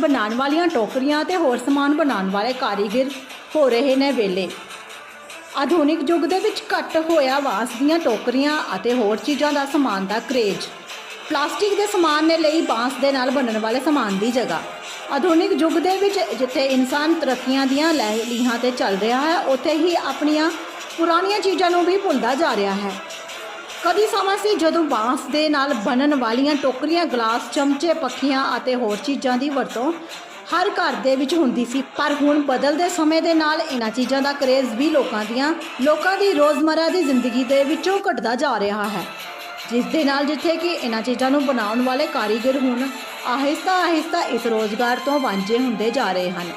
ਬਣਾਉਣ ਵਾਲੀਆਂ ਟੋਕਰੀਆਂ ਤੇ ਹੋਰ ਸਮਾਨ ਬਣਾਉਣ ਵਾਲੇ ਕਾਰੀਗਰ ਹੋ ਰਹੇ ਨੇ ਵੇਲੇ ਆਧੁਨਿਕ ਯੁੱਗ ਦੇ ਵਿੱਚ ਘੱਟ ਹੋਇਆ ਵਾਸ ਦੀਆਂ ਟੋਕਰੀਆਂ ਅਤੇ ਹੋਰ ਚੀਜ਼ਾਂ ਦਾ ਸਮਾਨ ਦਾ ਕਰੇਜ। ਪਲਾਸਟਿਕ ਦੇ ਸਮਾਨ ਨੇ ਲਈ ਬਾਂਸ ਦੇ ਨਾਲ ਬਣਨ ਵਾਲੇ ਸਮਾਨ ਦੀ ਜਗ੍ਹਾ। ਆਧੁਨਿਕ ਯੁੱਗ ਦੇ ਵਿੱਚ ਜਿੱਥੇ ਇਨਸਾਨ ਤਰੱਕੀਆਂ ਦੀਆਂ ਲਹਿ ਲੀਹਾਂ ਤੇ ਚੱਲ ਰਿਹਾ ਹੈ, ਉੱਥੇ ਹੀ ਆਪਣੀਆਂ ਪੁਰਾਣੀਆਂ ਚੀਜ਼ਾਂ ਨੂੰ ਵੀ ਭੁੱਲਦਾ ਜਾ ਰਿਹਾ ਹੈ। ਕਦੀ ਸਮਾਂ ਸੀ ਜਦੋਂ ਬਾਂਸ ਦੇ ਨਾਲ ਬਣਨ ਵਾਲੀਆਂ ਟੋਕਰੀਆਂ, ਗਲਾਸ, ਚਮਚੇ, ਪੱਖੀਆਂ ਅਤੇ ਹੋਰ ਚੀਜ਼ਾਂ ਦੀ ਵਰਤੋਂ ਹਰ ਘਰ ਦੇ ਵਿੱਚ ਹੁੰਦੀ ਸੀ। ਪਰ ਹੁਣ ਬਦਲਦੇ ਸਮੇਂ ਦੇ ਨਾਲ ਇਹਨਾਂ ਚੀਜ਼ਾਂ ਦਾ ਕਰੇਜ਼ ਵੀ ਲੋਕਾਂ ਦੀਆਂ, ਲੋਕਾਂ ਦੀ ਰੋਜ਼ਮਰਰਾ ਦੀ ਜ਼ਿੰਦਗੀ ਦੇ ਵਿੱਚੋਂ ਘਟਦਾ ਜਾ ਰਿਹਾ ਹੈ। ਜਿਸ ਦੇ ਨਾਲ ਜਿੱਥੇ ਕਿ ਇਹਨਾਂ ਚੀਜ਼ਾਂ ਨੂੰ ਬਣਾਉਣ ਵਾਲੇ ਕਾਰੀਗਰ ਹੁਣ ਆਹਿਸਤਾ ਆਹਿਸਤਾ ਇਸ ਰੋਜ਼ਗਾਰ ਤੋਂ ਵਾਂਝੇ ਹੁੰਦੇ ਜਾ ਰਹੇ ਹਨ।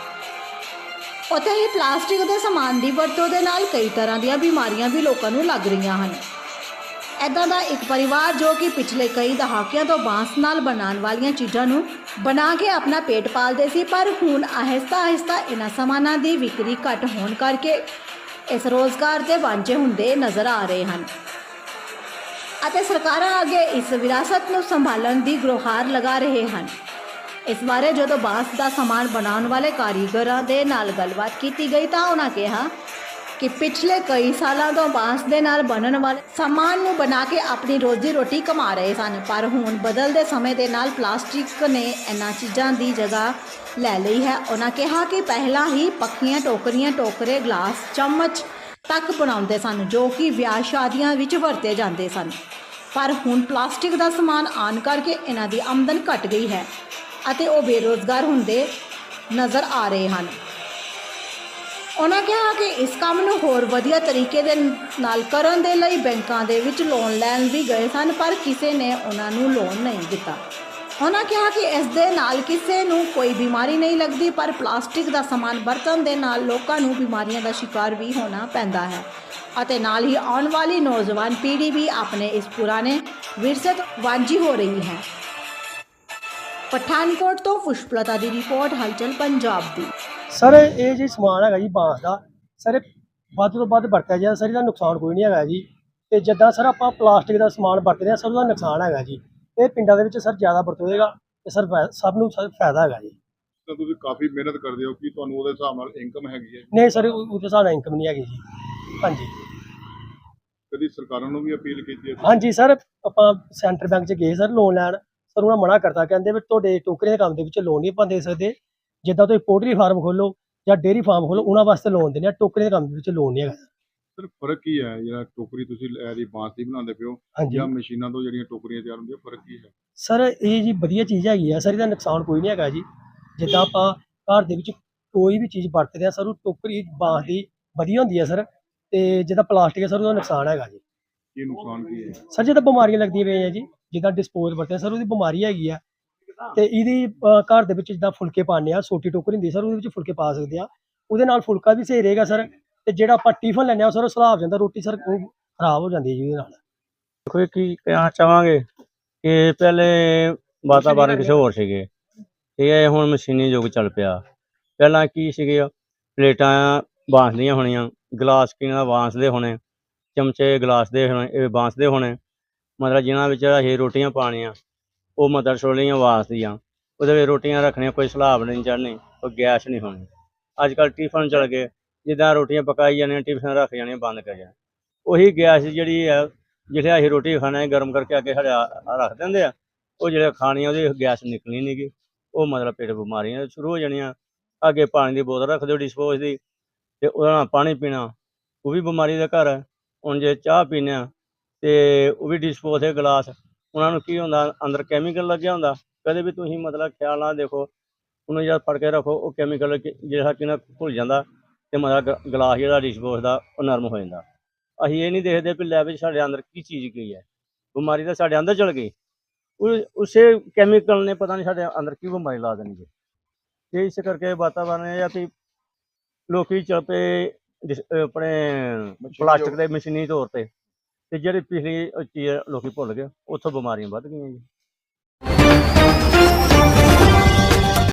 ਉੱਥੇ ਹੀ ਪਲਾਸਟਿਕ ਦੇ ਸਮਾਨ ਦੀ ਵਰਤੋਂ ਦੇ ਨਾਲ ਕਈ ਤਰ੍ਹਾਂ ਦੀਆਂ ਬਿਮਾਰੀਆਂ ਵੀ ਲੋਕਾਂ ਨੂੰ ਲੱਗ ਰਹੀਆਂ ਹਨ। ਐਦਾਂ ਦਾ ਇੱਕ ਪਰਿਵਾਰ ਜੋ ਕਿ ਪਿਛਲੇ ਕਈ ਦਹਾਕਿਆਂ ਤੋਂ ਬਾਂਸ ਨਾਲ ਬਣਾਉਣ ਵਾਲੀਆਂ ਚੀਜ਼ਾਂ ਨੂੰ ਬਣਾ ਕੇ ਆਪਣਾ ਪੇਟ ਪਾਲਦੇ ਸੀ, ਪਰ ਹੁਣ ਆਹਿਸਤਾ ਆਹਿਸਤਾ ਇਹਨਾਂ ਸਮਾਨਾਂ ਦੀ ਵਿਕਰੀ ਘੱਟ ਹੋਣ ਕਰਕੇ ਇਸ ਰੋਜ਼ਗਾਰ ਦੇ ਵਾਂਝੇ ਹੁੰਦੇ ਨਜ਼ਰ ਆ ਰਹੇ ਹਨ। ਅਤੇ ਸਰਕਾਰਾਂ ਅੱਗੇ ਇਸ ਵਿਰਾਸਤ ਨੂੰ ਸੰਭਾਲਣ ਦੀ ਗੁਹਾਰ ਲਗਾ ਰਹੇ ਹਨ। ਇਸ ਬਾਰੇ ਜਦੋਂ ਬਾਂਸ ਦਾ ਸਮਾਨ ਬਣਾਉਣ ਵਾਲੇ ਕਾਰੀਗਰਾਂ ਦੇ ਨਾਲ ਗੱਲਬਾਤ ਕੀਤੀ ਗਈ ਤਾਂ ਉਹਨਾਂ ਕਿਹਾ ਕਿ ਪਿਛਲੇ ਕਈ ਸਾਲਾਂ ਤੋਂ ਬਾਂਸ ਦੇ ਨਾਲ ਬਣਨ ਵਾਲੇ ਸਮਾਨ ਨੂੰ ਬਣਾ ਕੇ ਆਪਣੀ ਰੋਜ਼ੀ ਰੋਟੀ ਕਮਾ ਰਹੇ ਸਨ, ਪਰ ਹੁਣ ਬਦਲਦੇ ਸਮੇਂ ਦੇ ਨਾਲ ਪਲਾਸਟਿਕ ਨੇ ਇਹਨਾਂ ਚੀਜ਼ਾਂ ਦੀ ਜਗ੍ਹਾ ਲੈ ਲਈ ਹੈ। ਉਹਨਾਂ ਕਿਹਾ ਕਿ ਪਹਿਲਾਂ ਹੀ ਪੱਕੀਆਂ ਟੋਕਰੀਆਂ, ਟੋਕਰੇ, ਗਲਾਸ, ਚਮਚ ਤੱਕ ਬਣਾਉਂਦੇ ਸਨ, ਜੋ ਕਿ ਵਿਆਹ ਸ਼ਾਦੀਆਂ ਵਿੱਚ ਵਰਤੇ ਜਾਂਦੇ ਸਨ। ਪਰ ਹੁਣ ਪਲਾਸਟਿਕ ਦਾ ਸਮਾਨ ਆਉਣ ਕਰਕੇ ਇਹਨਾਂ ਦੀ ਆਮਦਨ ਘਟ ਗਈ ਹੈ ਅਤੇ ਉਹ ਬੇਰੋਜ਼ਗਾਰ ਹੁੰਦੇ ਨਜ਼ਰ ਆ ਰਹੇ ਹਨ। ਉਹਨਾਂ ਕਿਹਾ ਕਿ ਇਸ ਕੰਮ ਨੂੰ ਹੋਰ ਵਧੀਆ ਤਰੀਕੇ ਦੇ ਨਾਲ ਕਰਨ ਦੇ ਲਈ ਬੈਂਕਾਂ ਦੇ ਵਿੱਚ ਲੋਨ ਲੈਣ ਵੀ ਗਏ ਸਨ, ਪਰ ਕਿਸੇ ਨੇ ਉਹਨਾਂ ਨੂੰ ਲੋਨ ਨਹੀਂ ਦਿੱਤਾ। ਉਹਨਾਂ ਕਿਹਾ ਕਿ ਇਸ ਦੇ ਨਾਲ ਕਿਸੇ ਨੂੰ ਕੋਈ ਬਿਮਾਰੀ ਨਹੀਂ ਲੱਗਦੀ, ਪਰ ਪਲਾਸਟਿਕ ਦਾ ਸਮਾਨ ਵਰਤਣ ਦੇ ਨਾਲ ਲੋਕਾਂ ਨੂੰ ਬਿਮਾਰੀਆਂ ਦਾ ਸ਼ਿਕਾਰ ਵੀ ਹੋਣਾ ਪੈਂਦਾ ਹੈ। ਅਤੇ ਨਾਲ ਹੀ ਆਉਣ ਵਾਲੀ ਨੌਜਵਾਨ ਪੀੜ੍ਹੀ ਵੀ ਆਪਣੇ ਇਸ ਪੁਰਾਣੇ ਵਿਰਸੇ ਤੋਂ ਵਾਂਝੀ ਹੋ ਰਹੀ ਹੈ। ਪਠਾਨਕੋਟ ਤੋਂ ਪੁਸ਼ਪਲਤਾ ਦੀ ਰਿਪੋਰਟ, ਹਲਚਲ ਪੰਜਾਬ ਦੀ। ਸਰ ਇਹ ਜੀ ਸਮਾਨ ਹੈਗਾ ਜੀ ਬਾਂਸ ਦਾ ਸਰ ਵੱਧ ਤੋਂ ਵੱਧ ਵਰਤਿਆ ਜਾਂਦਾ ਸਰ ਇਹਦਾ ਨੁਕਸਾਨ ਕੋਈ ਨਹੀਂ ਹੈਗਾ ਜੀ। ਤੇ ਜਿੱਦਾਂ ਸਰ ਆਪਾਂ ਪਲਾਸਟਿਕ ਦਾ ਸਮਾਨ ਵਰਤਦੇ ਹਾਂ ਸਭ ਦਾ ਨੁਕਸਾਨ ਹੈਗਾ ਜੀ। ਇਹ ਪਿੰਡਾਂ ਦੇ ਵਿੱਚ ਸਰ ਜ਼ਿਆਦਾ ਵਰਤੋਏਗਾ ਤੇ ਸਰ ਸਭ ਨੂੰ ਸਰ ਫਾਇਦਾ ਹੈਗਾ ਜੀ। ਤਾਂ ਤੁਸੀਂ ਕਾਫੀ ਮਿਹਨਤ ਕਰਦੇ ਹੋ ਕਿ ਤੁਹਾਨੂੰ ਉਹਦੇ ਹਿਸਾਬ ਨਾਲ ਇਨਕਮ ਹੈਗੀ ਹੈ। ਨਹੀਂ ਸਰ ਉਹ- ਉਹਦੇ ਹਿਸਾਬ ਨਾਲ ਇਨਕਮ ਨਹੀਂ ਹੈਗੀ ਜੀ। ਹਾਂਜੀ। ਕਦੀ ਸਰਕਾਰਾਂ ਨੂੰ ਵੀ ਅਪੀਲ ਕੀਤੀ ਹੈ? ਹਾਂਜੀ ਸਰ ਆਪਾਂ ਸੈਂਟਰ ਬੈਂਕ 'ਚ ਗਏ ਸਰ ਲੋਨ ਲੈਣ। ਸਰ ਉਹਨਾਂ ਮਨਾ ਕਰਤਾ ਕਹਿੰਦੇ ਵੀ ਤੁਹਾਡੇ ਟੋਕਰੇ ਦੇ ਕੰਮ ਦੇ ਵਿੱਚ ਲੋਨ ਨਹੀਂ ਆਪਾਂ ਦੇ ਸਕਦੇ। ਜਿੱਦਾਂ ਤੁਸੀਂ ਪੋਲਟਰੀ ਫਾਰਮ ਖੋਲੋ ਜਾਂ ਡੇਅਰੀ ਫਾਰਮ ਖੋਲੋ ਉਹਨਾਂ ਵਾਸਤੇ ਲੋਨ ਦਿੰਦੇ ਆ ਟੋਕਰੇ ਦੇ ਕੰਮ ਦੇ ਵਿੱਚ ਲੋਨ ਨਹੀਂ ਹੈਗਾ। ਸਰ ਫ਼ਰਕ ਕੀ ਹੈ? ਜਿਹੜਾ ਟੋਕਰੀ ਤੁਸੀਂ ਲੈ ਦੀ ਬਾਂਸ ਦੀ ਬਣਾਉਂਦੇ ਪਿਓ ਹਾਂਜੀ। ਜਾਂ ਮਸ਼ੀਨਾਂ ਤੋਂ ਜਿਹੜੀਆਂ ਟੋਕਰੀਆਂ ਤਿਆਰ ਹੁੰਦੀਆਂ ਫ਼ਰਕ ਕੀ ਹੈ? ਸਰ ਇਹ ਜੀ ਵਧੀਆ ਚੀਜ਼ ਹੈਗੀ ਆ ਸਰ ਇਹਦਾ ਨੁਕਸਾਨ ਕੋਈ ਨਹੀਂ ਹੈਗਾ ਜੀ। ਜਿੱਦਾਂ ਆਪਾਂ ਘਰ ਦੇ ਵਿੱਚ ਕੋਈ ਵੀ ਚੀਜ਼ ਵਰਤਦੇ ਆ ਸਰ ਉਹ ਟੋਕਰੀ ਬਾਂਸ ਦੀ ਵਧੀਆ ਹੁੰਦੀ ਹੈ ਸਰ। ਤੇ ਜਿੱਦਾਂ ਪਲਾਸਟਿਕ ਹੈ ਸਰ ਉਹਦਾ ਨੁਕਸਾਨ ਹੈਗਾ ਜੀ। ਕੀ ਨੁਕਸਾਨ ਕੀ ਹੈ? ਸਰ ਜਿੱਦਾਂ ਬਿਮਾਰੀਆਂ ਲੱਗਦੀਆਂ ਪਈਆਂ ਜੀ ਜਿੱਦਾਂ ਡਿਸਪੋਜ਼ ਵਰਤਦੇ ਆ ਸਰ ਉਹਦੀ ਬਿਮਾਰੀ ਹੈਗੀ ਆ। ਤੇ ਇਹਦੀ ਘਰ ਦੇ ਵਿੱਚ ਜਿੱਦਾਂ ਫੁਲਕੇ ਪਾਉਂਦੇ ਆ ਛੋਟੀ ਟੋਕਰੀ ਹੁੰਦੀ ਸਰ, ਉਹਦੇ ਵਿੱਚ ਫੁਲਕੇ ਪਾ ਸਕਦੇ ਆ। ਉਹਦੇ ਨਾਲ ਫੁਲਕਾ ਵੀ ਸਹੀ ਰਹੇਗਾ ਸਰ, ਤੇ ਜਿਹੜਾ ਆਪਾਂ ਟਿਫਨ ਲੈਂਦੇ ਆ, ਸਰ, ਉਹ ਸਲਾਬ ਜਾਂਦਾ, ਰੋਟੀ ਸਰ ਖਰਾਬ ਹੋ ਜਾਂਦੀ ਹੈ ਜੀ ਉਹਦੇ ਨਾਲ। ਦੇਖੋ ਕੀ ਕਹਿਣਾ ਚਾਹਾਂਗੇ ਕਿ ਪਹਿਲੇ ਵਾਤਾਵਰਨ ਕਿਸੇ ਹੋਰ ਸੀਗੇ। ਠੀਕ ਹੈ ਹੁਣ ਮਸ਼ੀਨੀ ਯੁੱਗ ਚੱਲ ਪਿਆ। ਪਹਿਲਾਂ ਕੀ ਸੀਗੇ, ਪਲੇਟਾਂ ਬਾਂਸ ਦੀਆਂ ਹੋਣੀਆਂ, ਗਲਾਸ ਕਿਨਾਂ ਬਾਂਸ ਦੇ ਹੋਣੇ, ਚਮਚੇ ਗਲਾਸ ਦੇ ਹੋਣੇ, ਇਹ ਬਾਂਸ ਦੇ ਹੋਣੇ। ਮਤਲਬ ਜਿਨ੍ਹਾਂ ਵਿੱਚ ਅਸੀਂ ਰੋਟੀਆਂ ਪਾਣੀਆਂ ਉਹ ਮਤਲਬ ਛੋਲੀਆਂ ਬਾਂਸ ਦੀਆਂ ਉਹਦੇ ਵਿੱਚ ਰੋਟੀਆਂ ਰੱਖਣੀਆਂ, ਕੋਈ ਸਲਾਬ ਨਹੀਂ ਚੜ੍ਹਨੀ, ਕੋਈ ਗੈਸ ਨਹੀਂ ਹੋਣੀ। ਅੱਜ ਕੱਲ੍ਹ ਟਿਫਨ ਚਲ ਗਏ, ਜਿੱਦਾਂ ਰੋਟੀਆਂ ਪਕਾਈ ਜਾਂਦੀਆਂ, ਟਿਫਨ ਰੱਖ ਜਾਣੀਆਂ ਬੰਦ ਕਰ ਜਾਣ ਉਹੀ ਗੈਸ ਜਿਹੜੀ ਹੈ ਜਿਹੜੇ ਅਸੀਂ ਰੋਟੀ ਖਾਣਾ ਗਰਮ ਕਰਕੇ ਅੱਗੇ ਸਾਡੇ ਰੱਖ ਦਿੰਦੇ ਆ, ਉਹ ਜਿਹੜੇ ਖਾਣੀ ਆ, ਉਹਦੀ ਗੈਸ ਨਿਕਲਣੀ ਨਹੀਂਗੀ ਉਹ ਮਤਲਬ ਪੇਟ ਬਿਮਾਰੀਆਂ ਸ਼ੁਰੂ ਹੋ ਜਾਣੀਆਂ। ਅੱਗੇ ਪਾਣੀ ਦੀ ਬੋਤਲ ਰੱਖ ਦਿਓ ਡਿਸਪੋਜ਼ ਦੀ, ਤੇ ਉਹਦੇ ਨਾਲ ਪਾਣੀ ਪੀਣਾ, ਉਹ ਵੀ ਬਿਮਾਰੀ ਦਾ ਘਰ ਹੈ ਹੁਣ ਜੇ ਚਾਹ ਪੀਂਦੇ ਆ ਤੇ ਉਹ ਵੀ ਡਿਸਪੋਜ਼ ਦੇ ਗਲਾਸ ਉਹਨਾਂ ਨੂੰ ਕੀ ਹੁੰਦਾ ਅੰਦਰ ਕੈਮੀਕਲ ਲੱਗਿਆ ਹੁੰਦਾ ਕਦੇ ਵੀ ਤੁਸੀਂ ਮਤਲਬ ਖਿਆਲ ਨਾਲ ਦੇਖੋ ਉਹਨੂੰ ਜਦ ਫੜ ਕੇ ਰੱਖੋ ਉਹ ਕੈਮੀਕਲ ਜਿਹੜਾ ਕਿ ਨਾ ਘੁਲ ਜਾਂਦਾ ਤੇ ਮਤਲਬ ਗਲਾਸ ਜਿਹੜਾ ਡਿਸਪੋਜ਼ ਦਾ ਉਹ ਨਰਮ ਹੋ ਜਾਂਦਾ। ਅਸੀਂ ਇਹ ਨਹੀਂ ਦੇਖਦੇ ਵੀ ਲੈ ਵੀ ਸਾਡੇ ਅੰਦਰ ਕੀ ਚੀਜ਼ ਗਈ ਹੈ। ਬਿਮਾਰੀ ਤਾਂ ਸਾਡੇ ਅੰਦਰ ਚਲ ਗਈ। ਉਸੇ ਕੈਮੀਕਲ ਨੇ ਪਤਾ ਨਹੀਂ ਸਾਡੇ ਅੰਦਰ ਕੀ ਬਿਮਾਰੀ ਲਾ ਦੇਣੀ ਹੈ। ਤੇ ਇਸ ਕਰਕੇ ਵਾਤਾਵਰਨ ਆ ਵੀ ਲੋਕੀ ਚੱਲ ਪਏ ਡਿਸ- ਅਹ ਆਪਣੇ ਪਲਾਸਟਿਕ ਦੇ ਮਸ਼ੀਨੀ ਤੌਰ ਤੇ। ਤੇ ਜਿਹੜੀ ਪਿਛਲੀ ਚੀਜ਼ ਲੋਕੀ ਭੁੱਲ ਗਏ ਉੱਥੋਂ ਬਿਮਾਰੀਆਂ ਵੱਧ ਗਈਆਂ ਜੀ।